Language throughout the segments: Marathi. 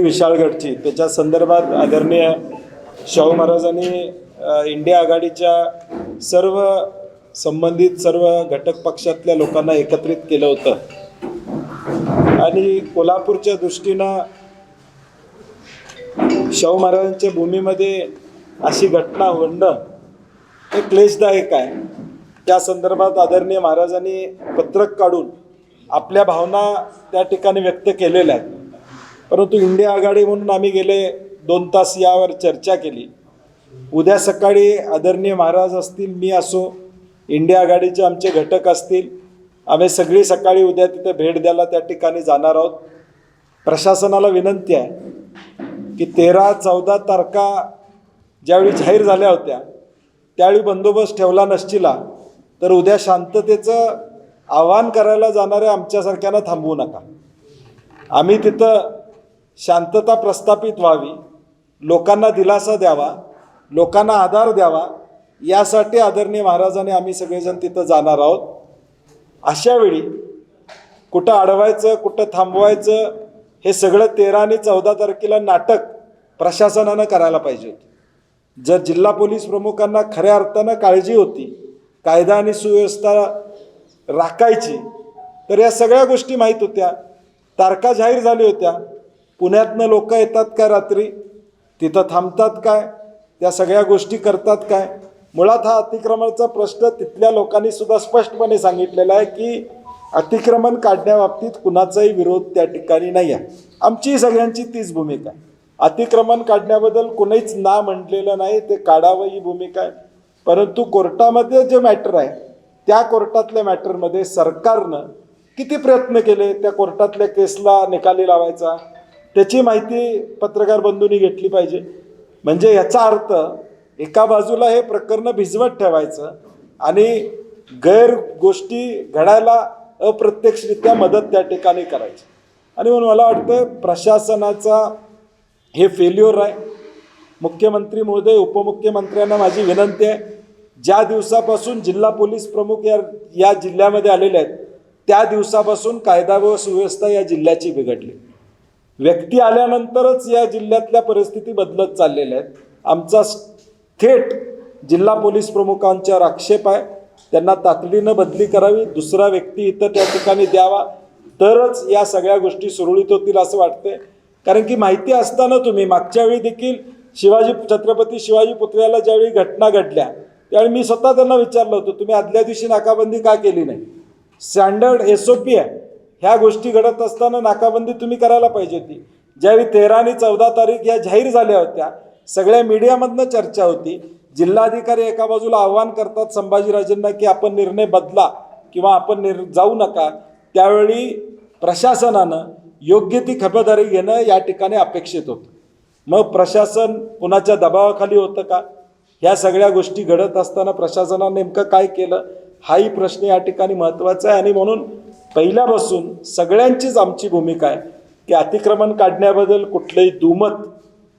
दही विशाळगडची त्याच्या संदर्भात आदरणीय शाहू महाराजांनी इंडिया आघाडीच्या सर्व संबंधित सर्व घटक पक्षातल्या लोकांना एकत्रित केलं होतं. आणि कोल्हापूरच्या दृष्टीनं शाहू महाराजांच्या भूमीमध्ये अशी घटना होणं हे क्लेशदायक आहे. त्या संदर्भात आदरणीय महाराजांनी पत्रक काढून आपल्या भावना त्या ठिकाणी व्यक्त केलेल्या आहेत. परंतु इंडिया आघाडी म्हणून आम्ही गेले दोन तास यावर चर्चा केली. उद्या सकाळी आदरणीय महाराज असतील मी असो इंडिया आघाडीचे आमचे घटक असतील आम्ही सगळी सकाळी उद्या तिथे भेट द्यायला त्या ठिकाणी जाणार आहोत. प्रशासनाला विनंती आहे की तेरा चौदा तारखा ज्यावेळी जाहीर झाल्या होत्या त्यावेळी बंदोबस्त ठेवला नसचिला तर उद्या शांततेचं आवाहन करायला जाणाऱ्या आमच्यासारख्यांना थांबवू नका. आम्ही तिथं शांतता प्रस्थापित व्हावी लोकांना दिलासा द्यावा लोकांना आधार द्यावा यासाठी आदरणीय महाराजांनी आम्ही सगळेजण तिथं जाणार आहोत. अशावेळी कुठं अडवायचं कुठं थांबवायचं हे सगळं तेरा आणि चौदा तारखेला नाटक प्रशासनानं करायला पाहिजे होतं. जर जिल्हा पोलीस प्रमुखांना खऱ्या अर्थानं काळजी होती कायदा आणि सुव्यवस्था राखायची तर या सगळ्या गोष्टी माहीत होत्या तारखा जाहीर झाल्या होत्या. पुण्यातनं लोक येतात काय रात्री? तिथं थांबतात काय? त्या सगळ्या गोष्टी करतात काय? मुळात हा अतिक्रमणाचा प्रश्न तिथल्या लोकांनी सुद्धा स्पष्टपणे सांगितलेला आहे की अतिक्रमण काढण्याबाबतीत कुणाचाही विरोध त्या ठिकाणी नाही आहे आमची सगळ्यांची तीच भूमिका आहे. अतिक्रमण काढण्याबद्दल कोणीच ना म्हटलेलं नाही ते काढावं ही भूमिका आहे. परंतु कोर्टामध्ये जे मॅटर आहे त्या कोर्टातल्या मॅटरमध्ये सरकारनं किती प्रयत्न केले? त्या कोर्टातल्या केसला निकाली लावायचा? त्याची माहिती पत्रकार बंधूंनी घेतली पाहिजे. म्हणजे याचा अर्थ एका बाजूला हे प्रकरण भिजवत ठेवायचं आणि गैर गोष्टी घडायला अप्रत्यक्षरित्या मदत त्या ठिकाणी करायची. आणि म्हणून मला वाटतं प्रशासनाचा हे फेल्युअर आहे. मुख्यमंत्री महोदय उपमुख्यमंत्र्यांना माझी विनंती आहे ज्या दिवसापासून जिल्हा पोलीस प्रमुख या या जिल्ह्यामध्ये आलेले आहेत त्या दिवसापासून कायदा व सुव्यवस्था या जिल्ह्याची बिघडली. व्यक्ती आल्यानंतरच या जिल्ह्यातल्या परिस्थिती बदलत चाललेल्या आहेत. आमचा थेट जिल्हा पोलीस प्रमुखांच्यावर आक्षेप आहे. त्यांना तातडीनं बदली करावी दुसरा व्यक्ती इथं त्या ठिकाणी द्यावा. तरच या सगळ्या गोष्टी सुरळीत होतील असं वाटतंय. कारण की माहिती असताना तुम्ही मागच्या वेळी देखील शिवाजी छत्रपती शिवाजी पुतळ्याला ज्यावेळी घटना घडल्या त्यावेळी मी स्वतः त्यांना विचारलं होतं तुम्ही आदल्या दिवशी नाकाबंदी का केली नाही? स्टँडर्ड एस ओ पी आहे. ह्या गोष्टी घडत असताना नाकाबंदी तुम्ही करायला पाहिजे होती. ज्यावेळी तेरा आणि चौदा तारीख या जाहीर झाल्या होत्या सगळ्या मीडियामधनं चर्चा होती. जिल्हाधिकारी एका बाजूला आव्हान करतात संभाजीराजेंना की आपण निर्णय बदला किंवा आपण निर जाऊ नका. त्यावेळी प्रशासनानं योग्य ती खबरदारी घेणं या ठिकाणी अपेक्षित होतं. मग प्रशासन कुणाच्या दबावाखाली होतं का? ह्या सगळ्या गोष्टी घडत असताना प्रशासनानं नेमकं काय केलं? हाही प्रश्न या ठिकाणी महत्त्वाचा आहे आणि म्हणून पहिल्यापासून सगळ्यांचीच आमची भूमिका आहे की अतिक्रमण काढण्याबद्दल कुठलंही दुमत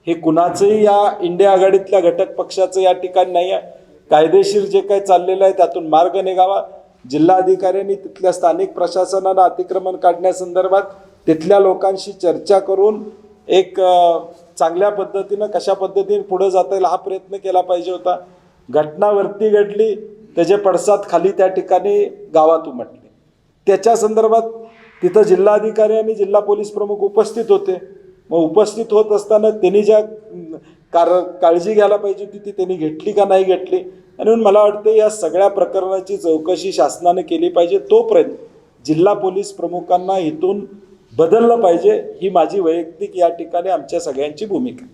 हे कुणाचंही या इंडिया आघाडीतल्या घटक पक्षाचं या ठिकाणी नाही आहे. कायदेशीर जे काही चाललेलं आहे त्यातून मार्ग निघावा. जिल्हाधिकाऱ्यांनी तिथल्या स्थानिक प्रशासनाला अतिक्रमण काढण्यासंदर्भात तिथल्या लोकांशी चर्चा करून एक चांगल्या पद्धतीनं कशा पद्धतीने पुढं जाता येईल हा प्रयत्न केला पाहिजे होता. घटना वरती घडली त्याचे पडसाद खाली त्या ठिकाणी गावात उमटले. त्याच्या संदर्भात तिथं जिल्हाधिकारी आणि जिल्हा पोलीस प्रमुख उपस्थित होते. मग उपस्थित होत असताना त्यांनी ज्या कार काळजी घ्यायला पाहिजे होती ती त्यांनी घेतली का नाही घेतली? आणि म्हणून मला वाटतं या सगळ्या प्रकरणाची चौकशी शासनानं केली पाहिजे. तोपर्यंत जिल्हा पोलीस प्रमुखांना इथून बदललं पाहिजे ही माझी वैयक्तिक या ठिकाणी आमच्या सगळ्यांची भूमिका.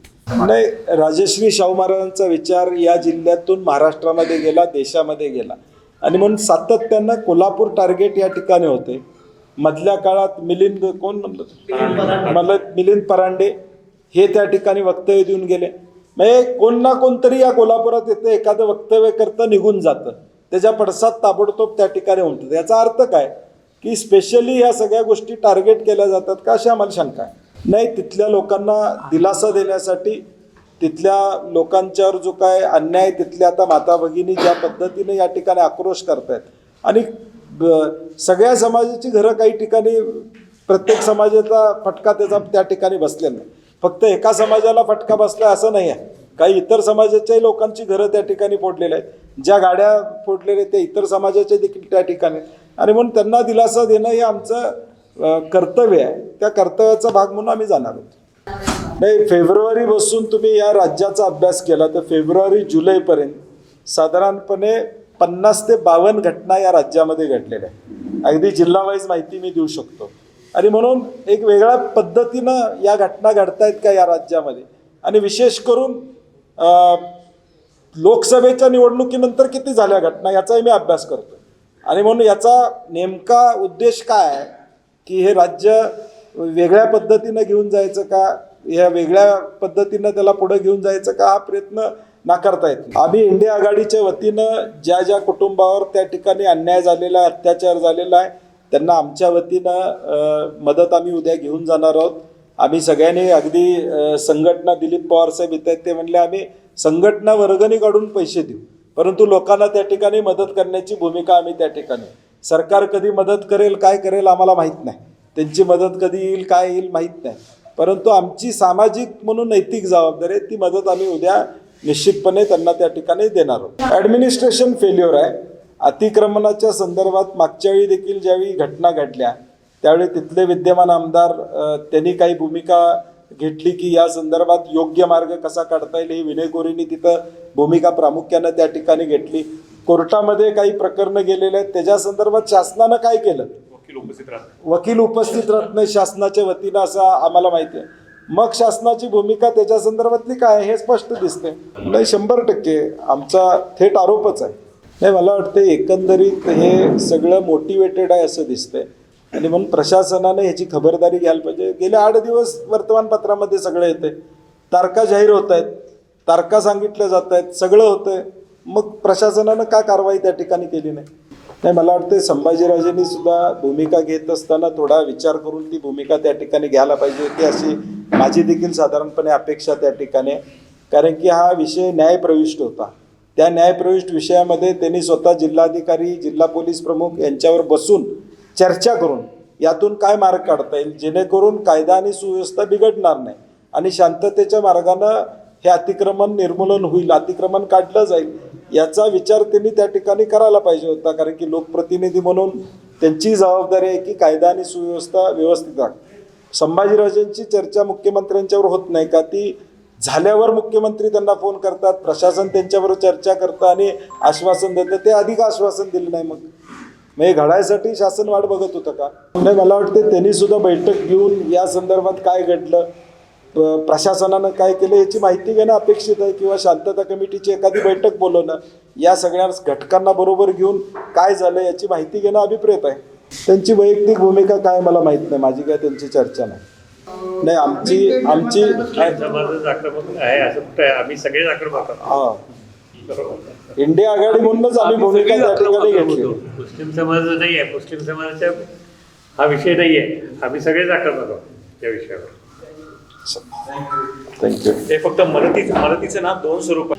नाही राजश्री शाहू महाराजांचा विचार या जिल्ह्यातून महाराष्ट्रामध्ये गेला देशामध्ये गेला. आणि म्हणून सातत्यानं कोल्हापूर टार्गेट या ठिकाणी होते. मधल्या काळात मिलिंद कोण म्हणलं मला मिलिंद परांडे हे त्या ठिकाणी वक्तव्य देऊन गेले. म्हणजे कोण ना कोणतरी या कोल्हापुरात येतं एखादं वक्तव्य करतं निघून जातं. त्याच्या पडसाद ताबडतोब त्या ठिकाणी होतं याचा अर्थ काय? की स्पेशली ह्या सगळ्या गोष्टी टार्गेट केल्या जातात का अशी आम्हाला शंका आहे? नाही तिथल्या लोकांना दिलासा देण्यासाठी तिथल्या लोकांच्यावर जो काय अन्याय आहे, तिथल्या आता माता भगिनी ज्या पद्धतीने या ठिकाणी आक्रोश करतायत. आणि सगळ्या समाजाची घरं काही ठिकाणी प्रत्येक समाजाचा फटका त्याचा त्या ठिकाणी बसलेला नाही. फक्त एका समाजाला फटका बसला असं नाही आहे. काही इतर समाजाच्याही लोकांची घरं त्या ठिकाणी फोडलेल्या आहेत. ज्या गाड्या फोडलेल्या आहेत त्या इतर समाजाच्या देखील त्या ठिकाणी. आणि म्हणून त्यांना दिलासा देणं हे आमचं कर्तव्य आहे. त्या कर्तव्याचा भाग म्हणून आम्ही जाणार आहोत. नाही फेब्रुवारी बसून तुम्ही या राज्याचा अभ्यास केला तर फेब्रुवारी जुलैपर्यंत साधारणपणे पन्नास ते बावन्न घटना या राज्यामध्ये घडलेल्या आहेत. अगदी जिल्हावाईज माहिती मी देऊ शकतो. आणि म्हणून एक वेगळ्या पद्धतीनं या घटना घडतायत का या राज्यामध्ये? आणि विशेष करून लोकसभेच्या निवडणुकीनंतर किती झाल्या घटना याचाही मी अभ्यास करतो. आणि म्हणून याचा नेमका उद्देश काय आहे की हे राज्य वेगळ्या पद्धतीनं घेऊन जायचं का? या वेगळ्या पद्धतीनं त्याला पुढे घेऊन जायचं का हा प्रयत्न नाकारता येत आम्ही इंडिया आघाडीच्या वतीनं ज्या ज्या कुटुंबावर त्या ठिकाणी अन्याय झालेला आहे अत्याचार झालेला आहे त्यांना आमच्या वतीनं मदत आम्ही उद्या घेऊन जाणार आहोत. आम्ही सगळ्यांनी अगदी संघटना दिलीप पवार साहेब येत आहेत ते म्हणले आम्ही संघटना वर्गणी काढून पैसे देऊ. परंतु लोकांना त्या ठिकाणी मदत करण्याची भूमिका आम्ही त्या ठिकाणी सरकार कधी मदत करेल काय करेल आम्हाला माहीत नाही. त्यांची मदत कधी येईल काय येईल माहीत नाही. परंतु आमची सामाजिक म्हणून नैतिक जबाबदारी आहे ती मदत आम्ही उद्या निश्चितपणे त्यांना त्या ठिकाणी देणार आहोत. ॲडमिनिस्ट्रेशन फेल्युअर आहे. अतिक्रमणाच्या संदर्भात मागच्या वेळी देखील ज्यावेळी घटना घडल्या त्यावेळी तिथले विद्यमान आमदार त्यांनी काही भूमिका घेतली की या संदर्भात योग्य मार्ग कसा काढता येईल ही विनय गोरींनी तिथं भूमिका प्रामुख्यानं त्या ठिकाणी घेतली. कोर्टामध्ये काही प्रकरणं गेलेले आहेत. त्याच्या संदर्भात शासनानं काय केलं? वकील उपस्थित राहतात राहत नाही शासनाच्या वतीनं असं आम्हाला माहिती आहे. मग शासनाची भूमिका त्याच्या संदर्भातली काय हे स्पष्ट दिसते नाही शंभर टक्के आमचा थेट आरोपच आहे. नाही मला वाटतं एकंदरीत हे सगळं मोटिवेटेड आहे असं दिसतंय. आणि म्हणून प्रशासनाने ह्याची खबरदारी घ्यायला पाहिजे. गेले आठ दिवस वर्तमानपत्रामध्ये सगळं येते तारखा जाहीर होत आहेत तारखा सांगितल्या जात आहेत सगळं होतंय. मग प्रशासनानं का कारवाई त्या ठिकाणी केली नाही? नाही मला वाटतं संभाजीराजेंनी सुद्धा भूमिका घेत असताना थोडा विचार करून ती भूमिका त्या ठिकाणी घ्यायला पाहिजे होती अशी माझी देखील साधारणपणे अपेक्षा त्या ठिकाणी कारण की हा विषय न्यायप्रविष्ट होता. त्या न्यायप्रविष्ट विषयामध्ये त्यांनी स्वतः जिल्हाधिकारी जिल्हा पोलीस प्रमुख यांच्यावर बसून चर्चा करून यातून काय मार्ग काढता येईल जेणेकरून कायदा आणि सुव्यवस्था बिघडणार नाही आणि शांततेच्या मार्गानं हे अतिक्रमण निर्मूलन होईल अतिक्रमण काढलं जाईल याचा विचार त्यांनी त्या ठिकाणी करायला पाहिजे होता कारण की लोकप्रतिनिधी म्हणून त्यांची जबाबदारी आहे की कायदा आणि सुव्यवस्था व्यवस्थित राख संभाजीराजेंची चर्चा मुख्यमंत्र्यांच्यावर होत नाही का? ती झाल्यावर मुख्यमंत्री त्यांना फोन करतात प्रशासन त्यांच्याबरोबर चर्चा करतं आणि आश्वासन देतं. ते अधिक आश्वासन दिलं नाही मग. मग हे घडायसाठी शासन वाट बघत होतं का? नाही मला वाटते त्यांनी सुद्धा बैठक घेऊन या संदर्भात काय घडलं प्रशासनानं काय केलं याची माहिती घेणं अपेक्षित आहे किंवा शांतता कमिटीची एखादी बैठक बोलवणं या सगळ्या घटकांना बरोबर घेऊन काय झालं याची माहिती घेणं अभिप्रेत आहे. त्यांची वैयक्तिक भूमिका काय मला माहीत नाही. माझी काय त्यांची चर्चा नाही. नाही आमची आमची आहे असं आम्ही हा. इंडिया आघाडी म्हणूनच आम्ही भूमिका त्या ठिकाणी घेतली. मुस्लिम समाज नाही आहे मुस्लिम समाजाच्या हा विषय नाही आहे आम्ही सगळेच आक्रमक आहोत त्या विषयावर. थँक्यू हे फक्त मदतीचं मदतीचं ना दोन स्वरूप